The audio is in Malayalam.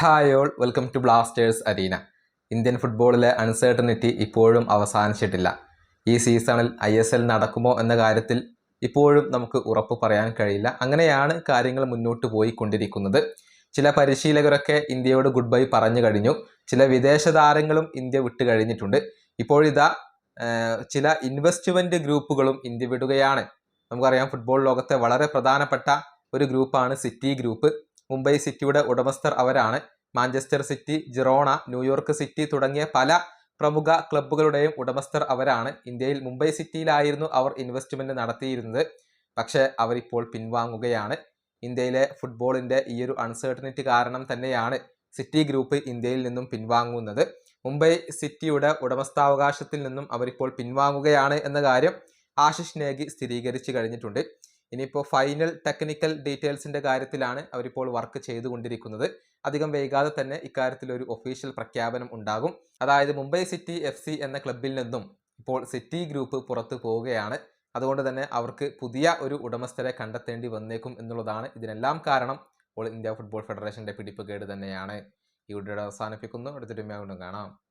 Hi all welcome to blasters arena Indian ഫുട്ബോളിലെ അൺസേർട്ടനിറ്റി ഇപ്പോഴും അവസാനിച്ചിട്ടില്ല. ഈ സീസണിൽ ഐ എസ് എൽ നടക്കുമോ എന്ന കാര്യത്തിൽ ഇപ്പോഴും നമുക്ക് ഉറപ്പ് പറയാൻ കഴിയില്ല. അങ്ങനെയാണ് കാര്യങ്ങൾ മുന്നോട്ട് പോയിക്കൊണ്ടിരിക്കുന്നത്. ചില പരിശീലകരൊക്കെ ഇന്ത്യയോട് ഗുഡ് ബൈ പറഞ്ഞു കഴിഞ്ഞു. ചില വിദേശ താരങ്ങളും ഇന്ത്യ വിട്ട് കഴിഞ്ഞിട്ടുണ്ട്. ഇപ്പോഴിതാ ചില ഇൻവെസ്റ്റ്മെന്റ് ഗ്രൂപ്പുകളും ഇന്ത്യ വിടുകയാണ്. നമുക്കറിയാം ഫുട്ബോൾ ലോകത്തെ വളരെ പ്രധാനപ്പെട്ട ഒരു ഗ്രൂപ്പാണ് സിറ്റി ഗ്രൂപ്പ് മുംബൈ സിറ്റിയുടെ ഉടമസ്ഥർ അവരാണ്. Manchester City Girona New York City തുടങ്ങിയ പല പ്രമുഖ ക്ലബ്ബുകളുടെയും ഉടമസ്ഥർ അവരാണ്. ഇന്ത്യയിൽ മുംബൈ സിറ്റിയിലായിരുന്നു അവർ ഇൻവെസ്റ്റ്മെന്റ് നടത്തിയിരുന്നത്. പക്ഷേ അവരിപ്പോൾ പിൻവാങ്ങുകയാണ്. ഇന്ത്യയിലെ ഫുട്ബോളിന്റെ ഈ ഒരു അൺസർട്ടനിറ്റി കാരണം തന്നെയാണ് സിറ്റി ഗ്രൂപ്പ് ഇന്ത്യയിൽ നിന്നും പിൻവാങ്ങുന്നത്. മുംബൈ സിറ്റിയുടെ ഉടമസ്ഥാവകാശത്തിൽ നിന്നും അവരിപ്പോൾ പിൻവാങ്ങുകയാണ് എന്ന കാര്യം ആശിഷ് നേഗി സ്ഥിരീകരിച്ചു കഴിഞ്ഞിട്ടുണ്ട്. ഇനിയിപ്പോൾ ഫൈനൽ ടെക്നിക്കൽ ഡീറ്റെയിൽസിന്റെ കാര്യത്തിലാണ് അവരിപ്പോൾ വർക്ക് ചെയ്തുകൊണ്ടിരിക്കുന്നത്. അധികം വൈകാതെ തന്നെ ഇക്കാര്യത്തിൽ ഒരു ഒഫീഷ്യൽ പ്രഖ്യാപനം ഉണ്ടാകും. അതായത് മുംബൈ സിറ്റി എഫ് എന്ന ക്ലബിൽ നിന്നും ഇപ്പോൾ സിറ്റി ഗ്രൂപ്പ് പുറത്തു പോവുകയാണ്. അതുകൊണ്ട് തന്നെ അവർക്ക് പുതിയ ഒരു ഉടമസ്ഥരെ കണ്ടെത്തേണ്ടി വന്നേക്കും എന്നുള്ളതാണ് ഇതിനെല്ലാം കാരണം. ഇപ്പോൾ ഇന്ത്യ ഫുട്ബോൾ ഫെഡറേഷന്റെ പിടിപ്പുകേട് തന്നെയാണ്. ഈ വീഡിയോ അവസാനിപ്പിക്കുന്നു. അടുത്തൊരു കാണാം.